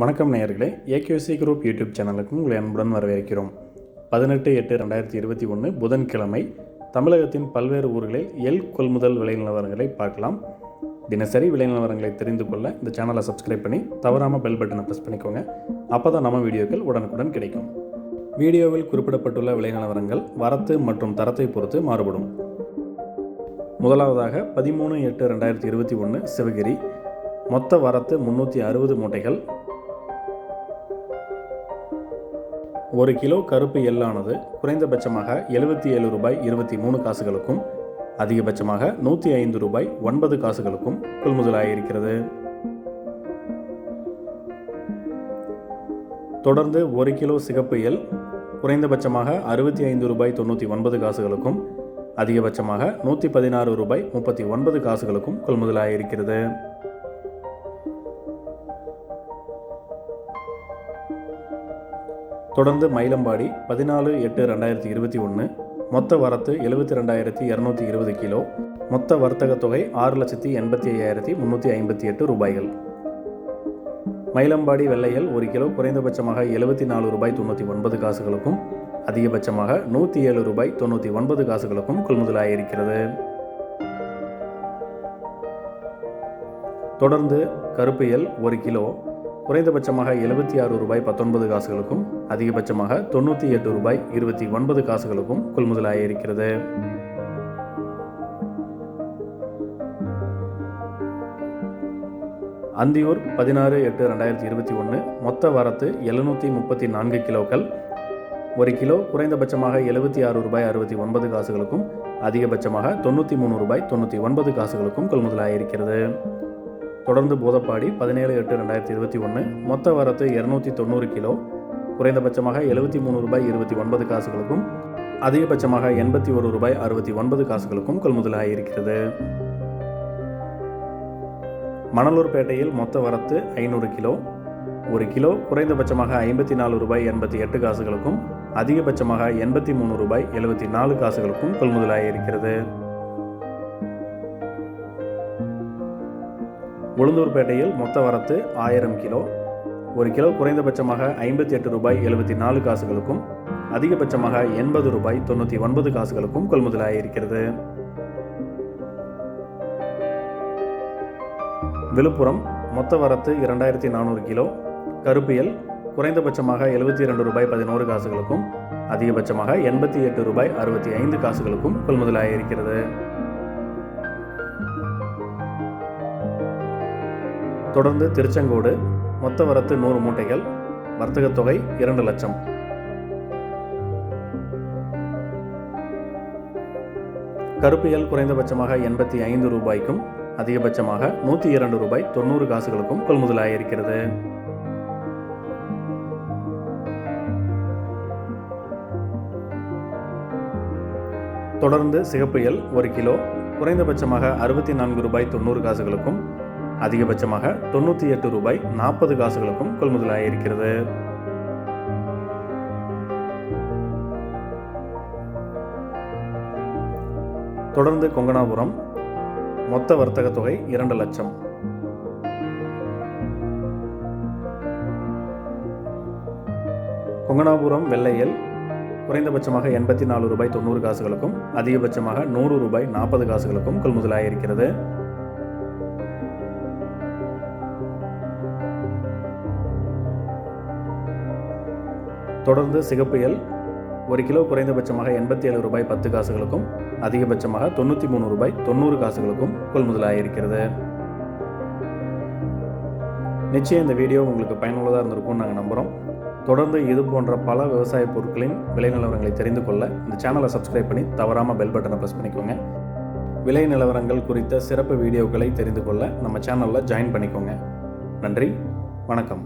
வணக்கம் நேயர்களே AKC group YouTube சேனலுக்கு உங்களை அன்புடன் வரவேற்கிறோம். பதினெட்டு எட்டு ரெண்டாயிரத்தி இருபத்தி ஒன்று புதன்கிழமை தமிழகத்தின் பல்வேறு ஊர்களில் எல் கொள்முதல் விலை நிலவரங்களை பார்க்கலாம். தினசரி விலை நிலவரங்களை தெரிந்து கொள்ள இந்த சேனலை சப்ஸ்கிரைப் பண்ணி தவறாமல் பெல் பட்டனை ப்ரெஸ் பண்ணிக்கோங்க. அப்போ தான் நம்ம வீடியோக்கள் உடனுக்குடன் கிடைக்கும். வீடியோவில் குறிப்பிடப்பட்டுள்ள விலை நிலவரங்கள் வரத்து மற்றும் தரத்தை பொறுத்து மாறுபடும். முதலாவதாக பதிமூணு எட்டு ரெண்டாயிரத்தி இருபத்தி ஒன்று சிவகிரி. மொத்த வரத்து முந்நூற்றி அறுபது மூட்டைகள் ஒரு கிலோ கருப்பு எள்ளானது குறைந்தபட்சமாக எழுபத்தி ஏழு ரூபாய் இருபத்தி மூணு காசுகளுக்கும் அதிகபட்சமாக நூற்றி ஐந்து ரூபாய் ஒன்பது காசுகளுக்கும் கொள்முதலாகியிருக்கிறது தொடர்ந்து ஒரு கிலோ சிகப்பு எல் குறைந்தபட்சமாக அறுபத்தி ஐந்து ரூபாய் தொண்ணூற்றி ஒன்பது காசுகளுக்கும் அதிகபட்சமாக நூற்றி பதினாறு ரூபாய் முப்பத்தி ஒன்பது காசுகளுக்கும் கொள்முதலாகியிருக்கிறது தொடர்ந்து மயிலம்பாடி பதினாலு எட்டு ரெண்டாயிரத்தி இருபத்தி ஒன்று மொத்த வரத்து எழுபத்தி ரெண்டாயிரத்தி இரநூத்தி இருபது கிலோ மொத்த வர்த்தக தொகை ஆறு லட்சத்தி எண்பத்தி ஐயாயிரத்தி முந்நூற்றி ஐம்பத்தி எட்டு ரூபாய்கள். மயிலம்பாடி வெள்ளையல் ஒரு கிலோ குறைந்தபட்சமாக எழுபத்தி நாலு ரூபாய் தொண்ணூற்றி ஒன்பது காசுகளுக்கும் அதிகபட்சமாக நூற்றி ஏழு ரூபாய் தொண்ணூற்றி ஒன்பது காசுகளுக்கும் கொள்முதலாகியிருக்கிறது தொடர்ந்து கருப்பு எல் ஒரு கிலோ குறைந்தபட்சமாக எழுபத்தி ஆறு ரூபாய் பத்தொன்பது காசுகளுக்கும் அதிகபட்சமாக தொண்ணூற்றி எட்டு ரூபாய் இருபத்தி ஒன்பது காசுகளுக்கும் கொள்முதலாகியிருக்கிறது அந்தியூர் பதினாறு எட்டு ரெண்டாயிரத்தி இருபத்தி ஒன்று மொத்த வரத்து எழுநூற்றி முப்பத்தி நான்கு கிலோக்கள். ஒரு கிலோ குறைந்தபட்சமாக எழுபத்தி ஆறு ரூபாய் அறுபத்தி ஒன்பது காசுகளுக்கும் அதிகபட்சமாக தொண்ணூற்றி மூணு ரூபாய் தொண்ணூற்றி ஒன்பது காசுகளுக்கும் கொள்முதலாக இருக்கிறது. தொடர்ந்து போதப்பாடி பதினேழு எட்டு ரெண்டாயிரத்தி இருபத்தி ஒன்று மொத்த வரத்து இரநூத்தி தொண்ணூறு கிலோ குறைந்தபட்சமாக எழுபத்தி மூணு ரூபாய் இருபத்தி ஒன்பது காசுகளுக்கும் அதிகபட்சமாக எண்பத்தி ஒரு ரூபாய் அறுபத்தி ஒன்பது காசுகளுக்கும் கொள்முதலாகியிருக்கிறது மணலூர்பேட்டையில் மொத்த வரத்து ஐநூறு கிலோ. ஒரு கிலோ குறைந்தபட்சமாக ஐம்பத்தி நாலு ரூபாய் எண்பத்தி எட்டு காசுகளுக்கும் அதிகபட்சமாக எண்பத்தி மூணு ரூபாய் எழுபத்தி நாலு காசுகளுக்கும் கொள்முதலாகியிருக்கிறது உளுந்தூர்பேட்டையில் மொத்த வரத்து ஆயிரம் கிலோ. ஒரு கிலோ குறைந்தபட்சமாக ஐம்பத்தி எட்டு ரூபாய் எழுபத்தி நாலு காசுகளுக்கும் அதிகபட்சமாக எண்பது ரூபாய் தொண்ணூற்றி ஒன்பது காசுகளுக்கும் கொள்முதலாகியிருக்கிறது விழுப்புரம் மொத்த வரத்து இரண்டாயிரத்தி நானூறு கிலோ. கருப்பியல் குறைந்தபட்சமாக எழுபத்தி இரண்டு ரூபாய் பதினோரு காசுகளுக்கும் அதிகபட்சமாக எண்பத்தி எட்டு ரூபாய் அறுபத்தி ஐந்து காசுகளுக்கும் கொள்முதலாகியிருக்கிறது தொடர்ந்து திருச்செங்கோடு மொத்த வரத்து நூறு மூட்டைகள் வர்த்தக தொகை இரண்டு லட்சம். கருப்பியல் குறைந்தபட்சமாக எண்பத்தி ஐந்து ரூபாய்க்கும் அதிகபட்சமாக நூற்றி இரண்டு ரூபாய் தொண்ணூறு காசுகளுக்கும் கொள்முதலாகியிருக்கிறது தொடர்ந்து சிகப்பு எல் ஒரு கிலோ குறைந்தபட்சமாக அறுபத்தி நான்கு ரூபாய் தொண்ணூறு காசுகளுக்கும் அதிகபட்சமாக தொண்ணூற்றி எட்டு ரூபாய் நாற்பது காசுகளுக்கும் கொள்முதலாக இருக்கிறது. தொடர்ந்து கொங்கனாபுரம் மொத்த வர்த்தக தொகை இரண்டு லட்சம். கொங்கனாபுரம் வெள்ளையல் குறைந்தபட்சமாக எண்பத்தி நாலு ரூபாய் தொண்ணூறு காசுகளுக்கும் அதிகபட்சமாக நூறு ரூபாய் நாற்பது காசுகளுக்கும் கொள்முதலாக இருக்கிறது. தொடர்ந்து சிகப்பு எல் ஒரு கிலோ குறைந்தபட்சமாக எண்பத்தி ஏழு ரூபாய் பத்து காசுகளுக்கும் அதிகபட்சமாக தொண்ணூற்றி மூணு ரூபாய் தொண்ணூறு காசுகளுக்கும் கொள்முதலாகியிருக்கிறது நிச்சயம் இந்த வீடியோ உங்களுக்கு பயனுள்ளதாக இருந்திருக்கும்னு நாங்கள் நம்புகிறோம் தொடர்ந்து இது போன்ற பல விவசாய பொருட்களின் விலை நிலவரங்களை தெரிந்து கொள்ள இந்த சேனலை சப்ஸ்கிரைப் பண்ணி தவறாமல் பெல் பட்டனை ப்ரெஸ் பண்ணிக்கோங்க. விலை நிலவரங்கள் குறித்த சிறப்பு வீடியோக்களை தெரிந்து கொள்ள நம்ம சேனலில் ஜாயின் பண்ணிக்கோங்க. நன்றி வணக்கம்.